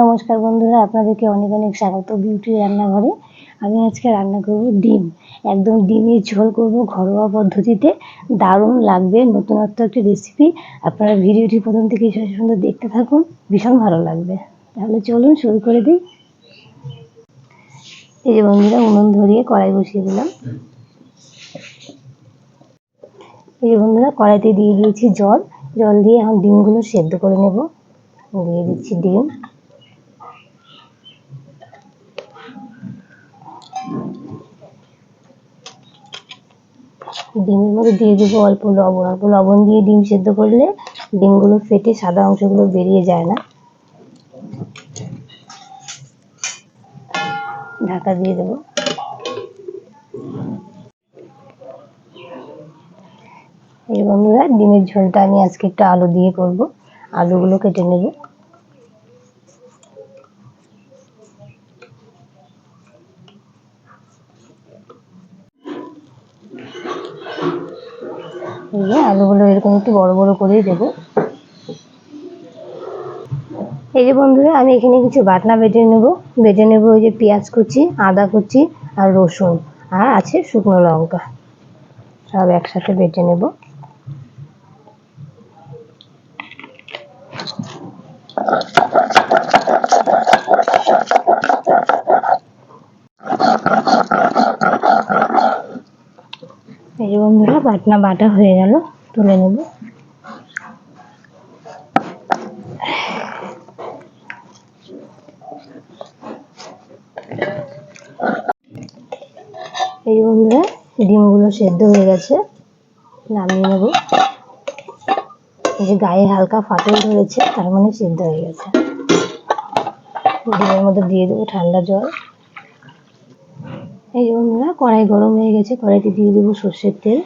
নমস্কার বন্ধুরা, আপনাদেরকে অনেক অনেক স্বাগত বিউটি রান্নাঘরে। আমি আজকে রান্না করব ডিম। একদম ডিমের ঝোল করব ঘরোয়া পদ্ধতিতে। দারুণ লাগবে, নতুনত্ব একটি রেসিপি আপনারা ভিডিওটি প্রথম থেকে শেষ পর্যন্ত দেখতে থাকুন, ভীষণ ভালো লাগবে। তাহলে চলুন শুরু করে দিই। এই যে বন্ধুরা, উনুন ধরিয়ে কড়াই বসিয়ে দিলাম। এই যে বন্ধুরা, কড়াইতে দিয়ে দিয়েছি জল। জল দিয়ে এখন ডিমগুলো সেদ্ধ করে নেব। দিয়ে দিচ্ছি ডিম। ডিমের মধ্যে দিয়ে দেবো অল্প লবণ। অল্প লবণ দিয়ে ডিম সেদ্ধ করলে ডিমগুলো ফেটে সাদা অংশগুলো বেরিয়ে যায় না। ঢাকা দিয়ে দেবো। বন্ধুরা, ডিমের ঝোলটা আমি আজকে একটু আলু দিয়ে করব। আলুগুলো কেটে নেব। আলুগুলো এরকম একটু বড় বড় করেই দেবো। এই যে বন্ধুরা, আমি এখানে কিছু বাটনা বেটে নেব। বেটে নেব ওই যে পেঁয়াজ কুচি, আদা কুচি আর রসুন। আর আছে শুকনো লঙ্কা। সব একসাথে বেটে নেব। এই যে বন্ধুরা, বাটনা বাটা হয়ে গেল, তুলে নেব। এই বন্ধুরা, ডিমগুলো সেদ্ধ হয়ে গেছে, নামিয়ে নেব। গায়ে হালকা ফাটল ধরেছে, তার মানে সিদ্ধ হয়ে গেছে। ডিমের মধ্যে দিয়ে দেবো ঠান্ডা জল। এই বন্ধুরা, কড়াই গরম হয়ে গেছে, কড়াইতে দিয়ে দেবো সর্ষের তেল,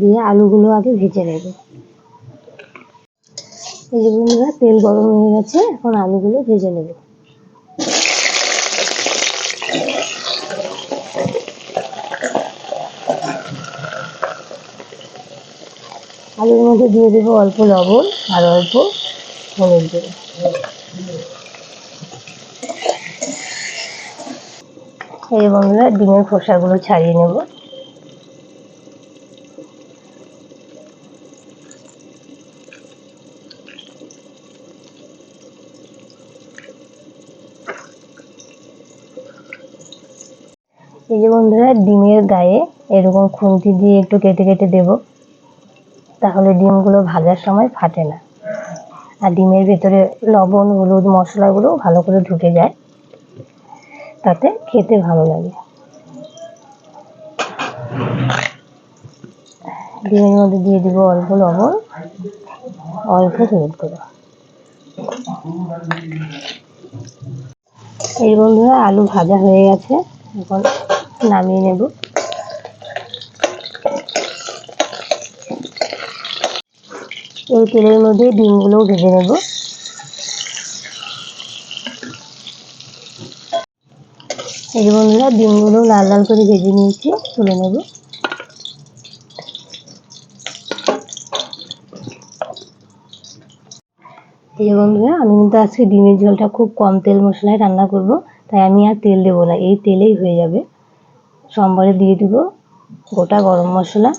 দিয়ে আলুগুলো আগে ভেজে নেব। এই যে বন্ধুরা, তেল গরম হয়ে গেছে, এখন আলুগুলো ভেজে নেব। আলুর মধ্যে দিয়ে দেবো অল্প লবণ আর অল্প হলুদ দেবো বন্ধুরা, ডিমের খোসাগুলো ছাড়িয়ে নেব। এই যে বন্ধুরা, ডিমের গায়ে এরকম খুন্তি দিয়ে একটু কেটে কেটে দেব। তাহলে ডিমগুলো ভাজার সময় ফাটে না। আর ডিমের ভেতরে লবণ, হলুদ, মশলাগুলো ভালো করে ঢুকে যায়। তাতে খেতে ভালো লাগে। ডিমের মধ্যে দিয়ে দিব অল্প লবণ, অল্প হলুদ গুঁড়ো। এই বন্ধুরা, আলু ভাজা হয়ে গেছে। এখন নামিয়ে নেব। এই তেলের মধ্যে ডিমগুলোও ভেজে নেব। এই বন্ধুরা, ডিমগুলো লাল লাল করে ভেজে নিয়েছি, তুলে নেব। এই বন্ধুরা, আমি কিন্তু আজকে ডিমের ঝোলটা খুব কম তেল মশলায় রান্না করব, তাই আমি আর তেল দেবো না, এই তেলেই হয়ে যাবে। সোমবারে দিয়ে দিব গোটা গরম মশলা।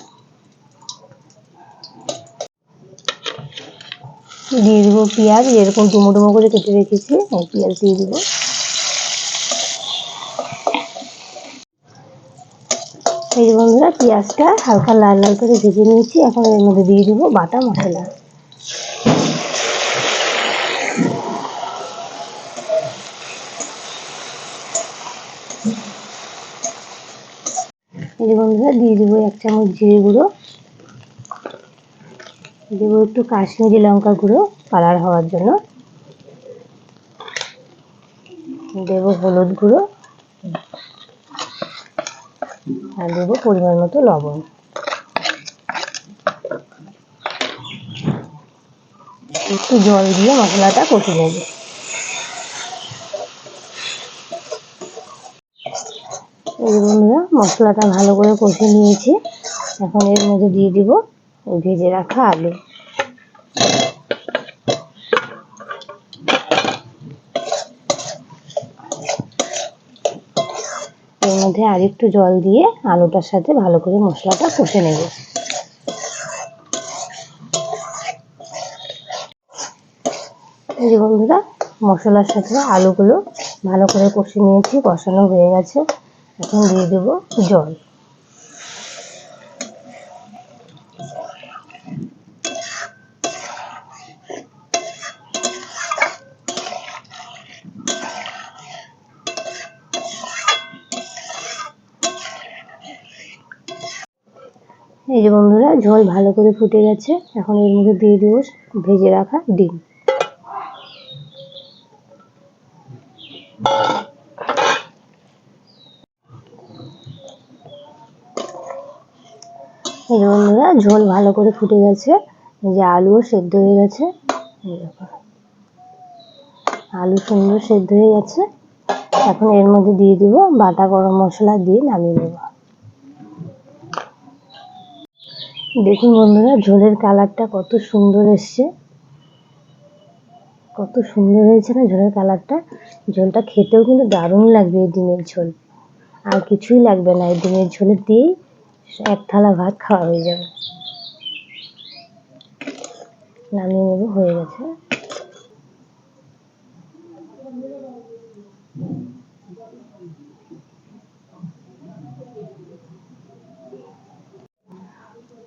দিয়ে দিব পেঁয়াজ এরকম ডুমো ডুমো করে কেটে রেখেছি পেঁয়াজ দিয়ে দিব। এই যে বন্ধুরা, পেঁয়াজটা হালকা লাল লাল করে ভেজে নিয়েছি, এখন এর মধ্যে দিয়ে দিব বাটা মশলা। এই যে বন্ধুরা, দিয়ে দিব এক চামচ জিরে গুঁড়ো। দেবো একটু কাশ্মীরি লঙ্কা গুঁড়ো কালার হওয়ার জন্য। দেবো হলুদ গুঁড়ো। আর দেবো পরিমাণ মতো লবণ। একটু জল দিয়ে মশলাটা কষে নেব। এই বন্ধুরা, মশলাটা ভালো করে কষে নিয়েছি। এখন এর মধ্যে দিয়ে দিব ভেজে রাখা আলু এর মধ্যে আর একটু জল দিয়ে আলুটার সাথে ভালো করে মশলাটা কষে নেব। বন্ধুরা, মশলার সাথে আলুগুলো ভালো করে কষে নিয়েছি, কষানো হয়ে গেছে। এখন দিয়ে দেবো জল। এই যে বন্ধুরা, ঝোল ভালো করে ফুটে গেছে। এখন এর মধ্যে দিয়ে দেবো ভেজে রাখা ডিম। এই যে বন্ধুরা, ঝোল ভালো করে ফুটে গেছে। এই যে আলুও সেদ্ধ হয়ে গেছে। আলু সুন্দর সেদ্ধ হয়ে গেছে। এখন এর মধ্যে দিয়ে দিব বাটা গরম মশলা দিয়ে নামিয়ে নেব। দেখুন বন্ধুরা, ঝোলের কালারটা কত সুন্দর এসছে। কত সুন্দর হয়েছে না ঝোলের কালারটা। ঝোলটা খেতেও কিন্তু দারুণ লাগবে এই ডিমের ঝোল। আর কিছুই লাগবে না, এই ডিমের ঝোলের দিয়েই এক থালা ভাত খাওয়া হয়ে যাবে। নামিয়ে নেব, হয়ে গেছে।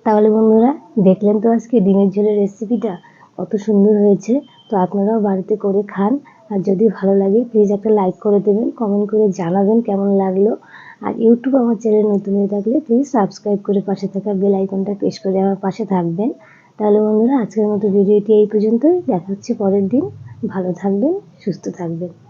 তাহলে বন্ধুরা, দেখলেন তো আজকে ডিমের ঝোলের রেসিপিটা কত সুন্দর হয়েছে। তো আপনারাও বাড়িতে করে খান। আর যদি ভালো লাগে প্লিজ একটা লাইক করে দেবেন কমেন্ট করে জানাবেন কেমন লাগল। আর ইউটিউব আমার চ্যানেল নতুন হয়ে থাকলে প্লিজ সাবস্ক্রাইব করে পাশে থাকা বেল আইকনটা প্রেস করে আমার পাশে থাকবেন। তাহলে বন্ধুরা, আজকের মতো ভিডিওটি এই পর্যন্তই। দেখা হচ্ছে পরের দিন। ভালো থাকবেন, সুস্থ থাকবেন।